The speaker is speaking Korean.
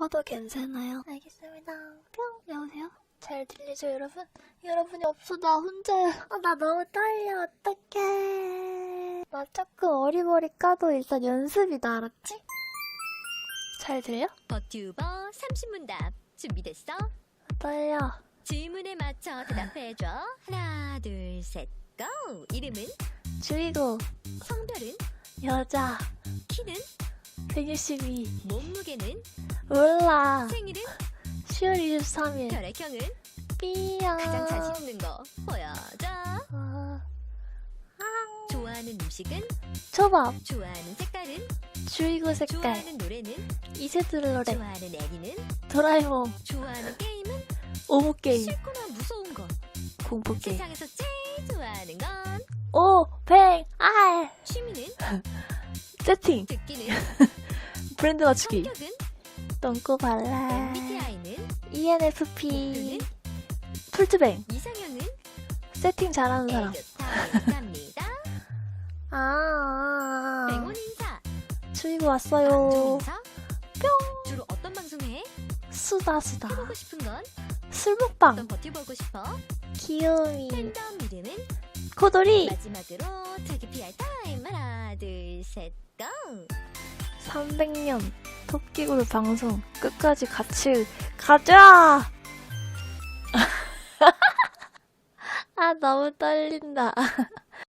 꺼도 괜찮아요? 알겠습니다. 뿅! 여보세요? 잘 들리죠, 여러분? 여러분이 없어, 나 혼자야. 아, 나 너무 떨려, 어떡해. 나 조금 어리버리 까도 일단 연습이다, 알았지? 잘 들려? 버튜버 30문답 준비됐어? 떨려. 질문에 맞춰 대답해줘. 하나, 둘, 셋, 고! 이름은? 주의고, 성별은? 여자, 키는? 162. 몸무게는? 몰라. 생일은? 10월 23일. 혈액형은? 삐야. 가장 자신 있는 거 보여줘. 아, 좋아하는 음식은? 초밥, 좋아하는 색깔은? 주의고 색깔, 좋아하는 노래는? 이세돌 노래, 좋아하는 애니는? 도라에몽, 좋아하는 게임은? 오목게임, 싫거나 무서운 것 공포 게임. 세상에서 제일 좋아하는 건? 오, 뱅, 알, 취미는? 세팅, 듣기는? 브랜드 맞추기, 성격은? 똥꼬 발라, MBTI는? ENFP? 풀트뱅, 이상형은? 세팅 잘하는 사람. 애교타임 갑니다. 아, 백원 인사. 추위고 안조 왔어요. 인사. 주로 어떤 방송 해? 수다, 수다. 해보고 싶은 건? 술 먹방, 어떤 버텨보고 싶어? 귀요미, 팬덤 이름은? 코돌이, 마지막으로 트기 PR 타임 하나 둘셋 고! 300년 토끼굴 방송 끝까지 같이 가자! 아, 너무 떨린다.